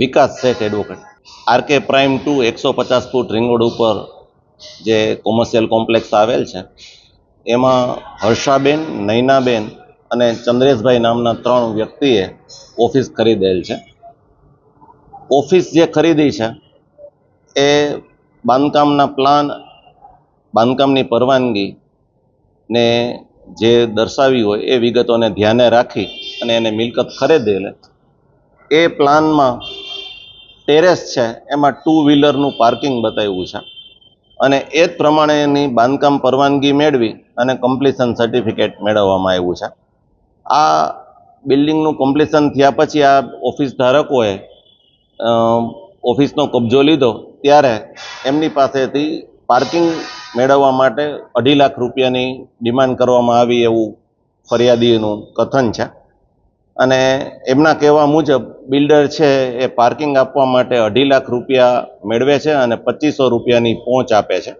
વિકાસ શેઠ advocate RK prime two એકસો પચાસ foot ring road ઉપર જે કોમર્શિયલ કોમ્પ્લેક્સ આવેલ છે, એમાં હર્ષાબેન, નૈનાબેન અને ચંદ્રેશભાઈ નામના ત્રણ વ્યક્તિએ ઓફિસ ખરીદેલ છે. ઓફિસ જે ખરીદી છે, એ બાંધકામના પ્લાન બાંધકામની પરવાનગી ને જે દર્શાવી હોય એ વિગતોને ધ્યાને રાખી અને એને મિલકત ખરીદેલ. એ પ્લાનમાં ટેરેસ છે, એમાં ટુ વ્હીલરનું પાર્કિંગ બતાવ્યું છે. અને એ જ પ્રમાણેની બાંધકામ પરવાનગી મેળવી અને કમ્પ્લીશન સર્ટિફિકેટ મેળવવામાં આવ્યું છે. આ બિલ્ડિંગનું કમ્પ્લીશન થયા પછી આ ઓફિસ ધારકોએ ઓફિસનો કબજો લીધો, ત્યારે એમની પાસેથી પાર્કિંગ મેળવવા માટે અઢી લાખ રૂપિયાની ડિમાન્ડ કરવામાં આવી એવું ફરિયાદીનું કથન છે. અને એમના કહેવા મુજબ બિલ્ડર છે એ પાર્કિંગ આપવા માટે અઢી લાખ રૂપિયા મેળવે છે અને પચીસો રૂપિયાની પહોંચ આપે છે.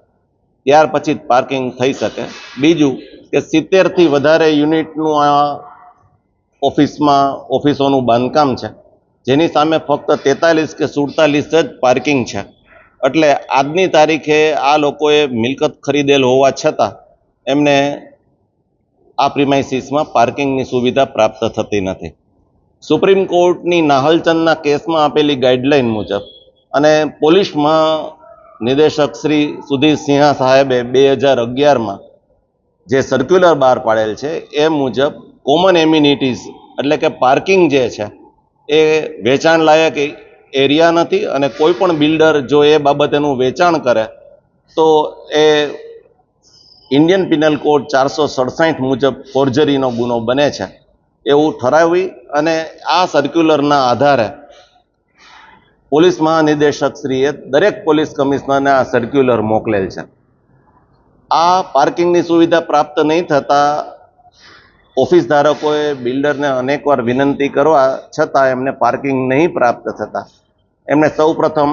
ત્યાર પછી જ પાર્કિંગ થઈ શકે. બીજું કે સિત્તેરથી વધારે યુનિટનું આ ઓફિસમાં, ઓફિસોનું બાંધકામ છે. જેની સામે ફક્ત તેતાલીસ કે સુડતાલીસ જ પાર્કિંગ છે. એટલે આજની તારીખે આ લોકોએ મિલકત ખરીદેલ હોવા છતાં એમને આ પ્રિમાઇસીસમાં પાર્કિંગની સુવિધા પ્રાપ્ત થતી નથી. સુપ્રીમ કોર્ટની નાહલચંદના કેસમાં આપેલી ગાઈડલાઇન મુજબ અને પોલીસમાં નિદેશક શ્રી સુધીર સિંહા સાહેબે બે હજાર અગિયારમાં જે સર્ક્યુલર બહાર પાડેલ છે, એ મુજબ કોમન એમ્યુનિટીઝ એટલે કે પાર્કિંગ જે છે, એ વેચાણ લાયક એરિયા નથી અને કોઈ પણ બિલ્ડર જો એ બાબતેનું વેચાણ કરે, તો એ ઇન્ડિયન પિનલ કોડ ચારસો સડસાઠ મુજબ ફોર્જરીનો ગુનો બને છે. એવું ઠરાવી અને આ સર્ક્યુલરના આધારે પોલીસ મહાનિદેશકશ્રીએ દરેક પોલીસ કમિશનરને આ સર્ક્યુલર મોકલેલ છે. આ પાર્કિંગની સુવિધા પ્રાપ્ત નહીં થતાં ઓફિસ ધારકોએ બિલ્ડરને અનેકવાર વિનંતી કરવા છતાં એમને પાર્કિંગ નહીં પ્રાપ્ત થતાં. એમણે સૌપ્રથમ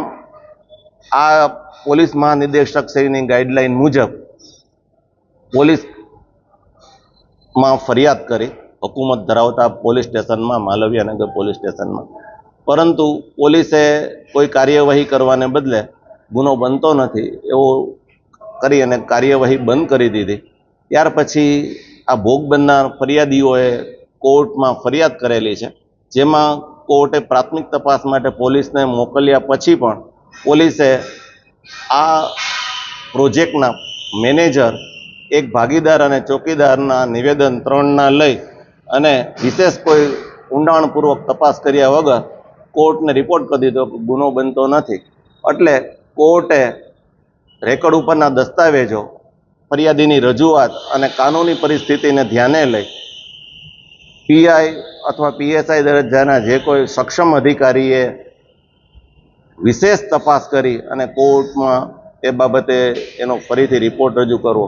આ પોલીસ મહાનિદેશકશ્રીની ગાઈડલાઈન મુજબ પોલીસમાં ફરિયાદ કરી, હુકુમત ધરાવતા પોલીસ સ્ટેશનમાં માલવ્યાનગર પોલીસ સ્ટેશનમાં પરંતુ પોલીસે કોઈ કાર્યવાહી કરવાને બદલે ગુનો બનતો નથી, એવો કરી અને કાર્યવાહી બંધ કરી દીધી. ત્યાર પછી આ ભોગ બનનાર ફરિયાદીઓએ કોર્ટમાં ફરિયાદ કરેલી છે, જેમાં કોર્ટે પ્રાથમિક તપાસ માટે પોલીસને મોકલ્યા પછી પણ પોલીસે આ પ્રોજેક્ટના મેનેજર એક ભાગીદાર અને ચોકીદારના નિવેદન ત્રણના લઈ અને વિશેષ કોઈ ઊંડાણપૂર્વક તપાસ કર્યા વગર કોર્ટને રિપોર્ટ કરી દીધો ગુનો બનતો નથી. એટલે કોર્ટે રેકોર્ડ ઉપરના દસ્તાવેજો, ફરિયાદીની રજૂઆત અને કાનૂની પરિસ્થિતિને ધ્યાને લઈ પીઆઈ અથવા પીએસઆઈ દરજ્જાના જે કોઈ સક્ષમ અધિકારીએ વિશેષ તપાસ કરી અને કોર્ટમાં એ બાબતે એનો ફરીથી રિપોર્ટ રજૂ કરવો.